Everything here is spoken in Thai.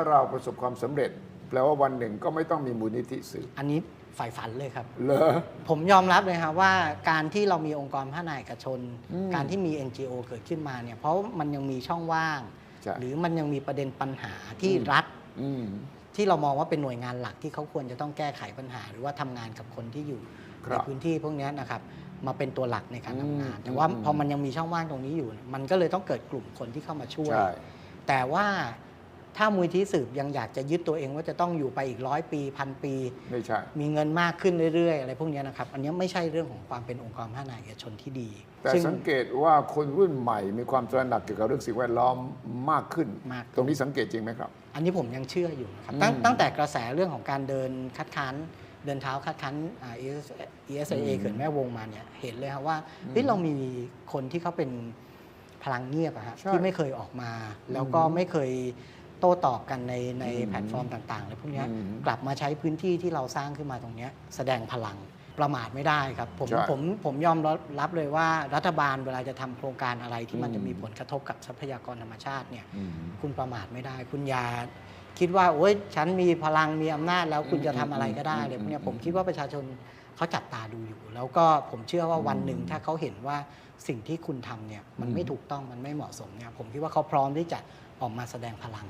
ถ้าเราประสบความสำเร็จ แปลว่าวันหนึ่งก็ไม่ต้องมีมูลนิธิสื่ออันนี้ฝ่ายฝันเลยครับ เหรอ ผมยอมรับเลยครับว่าการที่เรามีองค์กรพัฒนาเอกชน อืมการที่มี NGO เกิดขึ้นมาเนี่ยเพราะมันยังมีช่องว่าง ใช่ หรือมันยังมีประเด็นปัญหาที่อืมรัฐ อืม ที่เรามองว่าเป็นหน่วยงานหลักที่เขาควรจะต้องแก้ไขปัญหา หรือว่าทำงานกับคนที่อยู่คในรับพื้นที่พวกเนี้ยนะครับ มาเป็นตัวหลักในการทำงาน อืมแต่ว่าอืม พอมันยังมีช่องว่างตรงนี้อยู่ มันก็เลยต้องเกิดกลุ่มคนที่เข้ามาช่วย ใช่ แต่ว่า ถ้ามูลที่สืบยังอยากจะยึดตัวเองว่าจะต้องอยู่ไปอีกร้อยปีพันปี ไม่ใช่ มีเงินมากขึ้นเรื่อยๆ อะไรพวกเนี้ยนะครับ อันเนี้ยไม่ใช่เรื่องของความเป็นองค์กรพัฒนาเอกชนที่ดี แต่ซึ่งสังเกตว่าคนรุ่นใหม่มีความตระหนักเกี่ยวกับเรื่องสิ่งแวดล้อมมากขึ้นมากขึ้นตรงนี้สังเกตจริงไหมครับ อันนี้ผมยังเชื่ออยู่นะครับตั้งอืมตั้งแต่กระแสเรื่องของการเดินคัดค้านเดินเท้าคัดค้านอ่า ES ESIA อืมเขื่อนแม่วงมาเนี่ยเห็นเลยครับว่าเฮ้ยเรามีคนที่เขาเป็นพลังเงียบอะฮะใช่ที่ไม่เคยออกมา แล้วก็อืมไม่เคยโต้ตอบกันในในอืมแพลตฟอร์มต่างๆอะไรพวกเนี้ยอืมกลับมาใช้พื้นที่ที่เราสร้างขึ้นมาตรงเนี้ยแสดงพลังประมาทไม่ได้ครับ ผมใช่ผมผมยอมรับเลยว่ารัฐบาลเวลาจะทำโครงการอะไรที่มันอืมจะมีผลกระทบกับทรัพยากรธรรมชาติเนี่ยอืมคุณประมาทไม่ได้ คุณอย่าคิดว่าโอ๊ยฉันมีพลังมีอำนาจแล้วคุณจะทำอะไรก็ได้อืมเลยพวกเนี้ยอืมผมคิดว่าประชาชนเขาจับตาดูอยู่ แล้วก็ผมเชื่อว่าวันหนึ่งอืมถ้าเขาเห็นว่าสิ่งที่คุณทำเนี่ยมันอืมไม่ถูกต้องมันไม่เหมาะสมเนี่ยผมคิดว่าเขาพร้อมที่จะออกมาแสดงพลัง